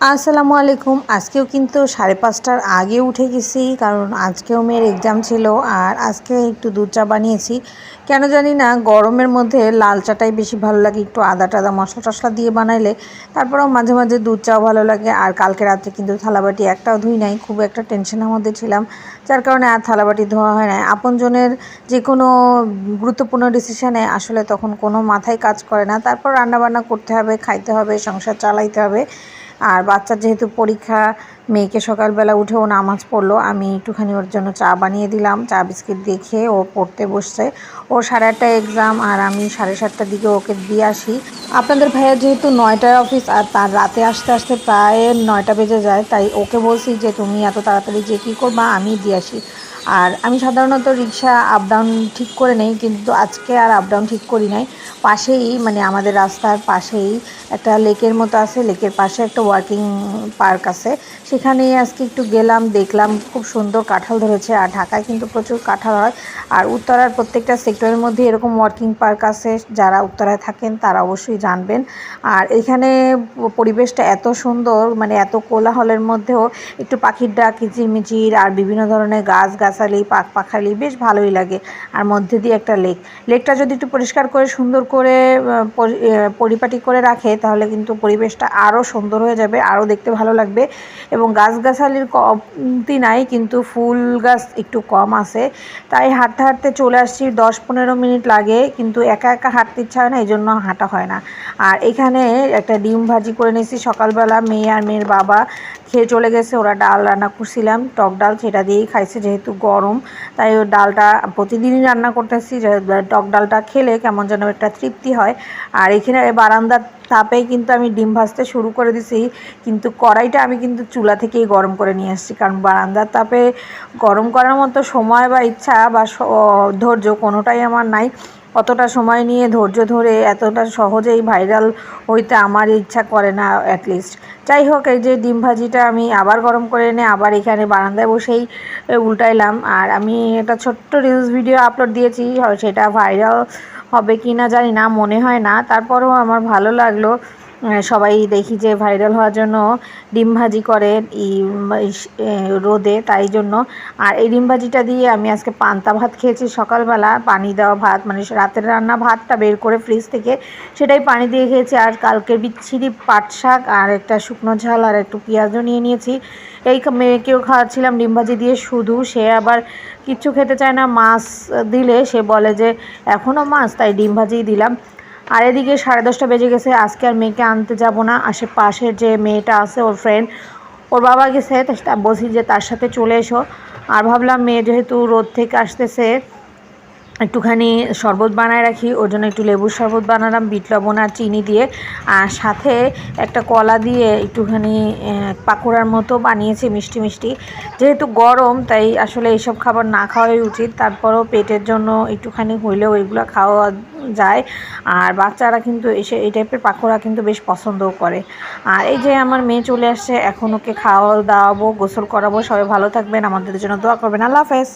আসসালামু আলাইকুম। আজকেও কিন্তু সাড়ে পাঁচটার আগে উঠে গেছি, কারণ আজকেও মেয়ের এক্সাম ছিল আর আজকে একটু দুধ চা বানিয়েছি। কেন জানি না, গরমের মধ্যে লাল চাটাই বেশি ভালো লাগে, একটু আদা টাদা মশলা টশলা দিয়ে বানাইলে তারপরেও মাঝে মাঝে দুধ চাও ভালো লাগে। আর কালকে রাত্রে কিন্তু থালাবাটি একটাও ধুই নাই, খুব একটা টেনশনের মধ্যে ছিলাম, যার কারণে আর থালাবাটি ধোয়া হয় না আপনজনের যে কোনো গুরুত্বপূর্ণ ডিসিশানে আসলে তখন কোনো মাথায় কাজ করে না। তারপর রান্নাবান্না করতে হবে, খাইতে হবে, সংসার চালাইতে হবে। আর বাচ্চার যেহেতু পরীক্ষা মেয়েকে সকালবেলা উঠে ও নামাজ পড়ল। আমি একটুখানি ওর জন্য চা বানিয়ে দিলাম। চা বিস্কিট দিয়ে খেয়ে ও পড়তে বসছে। ও সাড়ে আটটায় এক্সাম আর আমি সাড়ে সাতটার দিকে ওকে দিয়ে আসি। আপনাদের ভাইয়া যেহেতু নয়টায় অফিস আর তার রাতে আসতে আসতে প্রায় নয়টা বেজে যায়, তাই ওকে বলছি যে তুমি এত তাড়াতাড়ি যে কী করবা আমি দিয়ে আসি। আর আমি সাধারণত রিক্সা আপ ডাউন ঠিক করে নেই, কিন্তু আজকে আর আপ ডাউন ঠিক করি নাই। পাশেই মানে আমাদের রাস্তার পাশেই একটা লেকের মতো আছে। লেকের পাশে একটা ওয়ার্কিং পার্ক আছে। সেখানেই আজকে একটু গেলাম, দেখলাম খুব সুন্দর কাঁঠাল ধরেছে আর ঢাকায় কিন্তু প্রচুর কাঁঠাল হয়। আর উত্তরার প্রত্যেকটা সেক্টরের মধ্যে এরকম ওয়ার্কিং পার্ক আছে, যারা উত্তরায় থাকেন তারা অবশ্যই জানবেন। আর এখানে পরিবেশটা এত সুন্দর মানে এত কোলাহলের মধ্যেও একটু পাখির ডাক, কিচিরমিচির আর বিভিন্ন ধরনের গাছ, গাছালি, পাখ পাখালি বেশ ভালোই লাগে। আর মধ্যে দিয়ে একটা লেক লেকটা যদি একটু পরিষ্কার করে, সুন্দর করে পরিপাটি করে রাখে, তাহলে কিন্তু পরিবেশটা আরও সুন্দর হয়ে যাবে আরও দেখতে ভালো লাগবে। এবং গাছগাছালির কমতি নাই, কিন্তু ফুল গাছ একটু কম আছে। তাই হাঁটতে হাঁটতে চলে আসছি, দশ পনেরো মিনিট লাগে, কিন্তু একা একা হাঁটতে ইচ্ছা হয় না এই জন্য হাঁটা হয় না। আর এখানে একটা ডিম ভাজি করে নিয়েছি, সকালবেলা মেয়ে আর মেয়ের বাবা খেয়ে চলে গেছে, ওরা ডাল রান্না করছিলাম, টক ডাল সেটা দিয়েই খাইছে, যেহেতু গরম, তাই ওই ডালটা প্রতিদিনই রান্না করতেছি টক ডালটা খেলে কেমন যেন একটা তৃপ্তি হয়। আর এখানে বারান্দার তাপেই কিন্তু আমি ডিম ভাজতে শুরু করে দিছি। কিন্তু কড়াইটা আমি কিন্তু চুলা থেকেই গরম করে নিয়ে আসছি কারণ বারান্দার তাপে গরম করার মতো সময় বা ইচ্ছা বা ধৈর্য কোনোটাই আমার নাই। অতটা সময় নিয়ে ধৈর্য ধরে এতটা সহজেই ভাইরাল হইতে আমার ইচ্ছা করে না অ্যাটলিস্ট যাই হোক, এই যে ডিম ভাজিটা আমি আবার গরম করে এনে আবার এখানে বারান্দায় বসেই উল্টাইলাম। আর আমি একটা ছোট্ট রিলস ভিডিও আপলোড দিয়েছি সেটা ভাইরাল হবে কি না জানি না মনে হয় না। তারপরেও আমার ভালো লাগল সবাই দেখি যে ভাইরাল হওয়ার জন্য ডিম ভাজি করে রোদে, তাই জন্য। আর এই ডিম ভাজিটা দিয়ে আমি আজকে পান্তা ভাত খেয়েছি সকালবেলা। পানি দেওয়া ভাত মানে রাতের রান্না ভাতটা বের করে ফ্রিজ থেকে, সেটাই পানি দিয়ে খেয়েছি। আর কালকে বিচ্ছিরি পাট শাক আর একটা শুকনো ঝাল আর একটু পেঁয়াজও নিয়ে নিয়েছি। এই মেয়েকেও খাওয়াচ্ছিলাম ডিম ভাজি দিয়ে শুধু। সে আবার কিচ্ছু খেতে চায় না। মাছ দিলে সে বলে যে এখনও মাছ, তাই ডিম ভাজিই দিলাম। আর এদিকে সাড়ে দশটা বেজে গেছে, আজকে আর মেয়েকে আনতে যাব না। আশেপাশের যে মেয়েটা আছে, ওর ফ্রেন্ড ওর বাবা গেছে বলছি যে তার সাথে চলে এসো। আর ভাবলাম মেয়ে যেহেতু রোদ থেকে আসতেছে একটুখানি শরবত বানায় রাখি, ওর জন্য একটু লেবুর শরবত বানালাম, বিট, লবণ আর চিনি দিয়ে। আর সাথে একটা কলা দিয়ে একটুখানি পাকোড়ার মতো বানিয়েছি, মিষ্টি মিষ্টি। যেহেতু গরম, তাই আসলে এইসব খাবার না খাওয়াই উচিত। তারপরও পেটের জন্য একটুখানি হইলেও এগুলো খাওয়া যায়। আর বাচ্চারা কিন্তু এসে, এই টাইপের পাকোড়া কিন্তু বেশ পছন্দও করে। আর এই যে আমার মেয়ে চলে আসছে, এখন ওকে খাওয়া দাওয়াবো গোসল করাবো। সবাই ভালো থাকবেন, আমাদের জন্য দোয়া করবেন। আল্লাহ হাফেজ।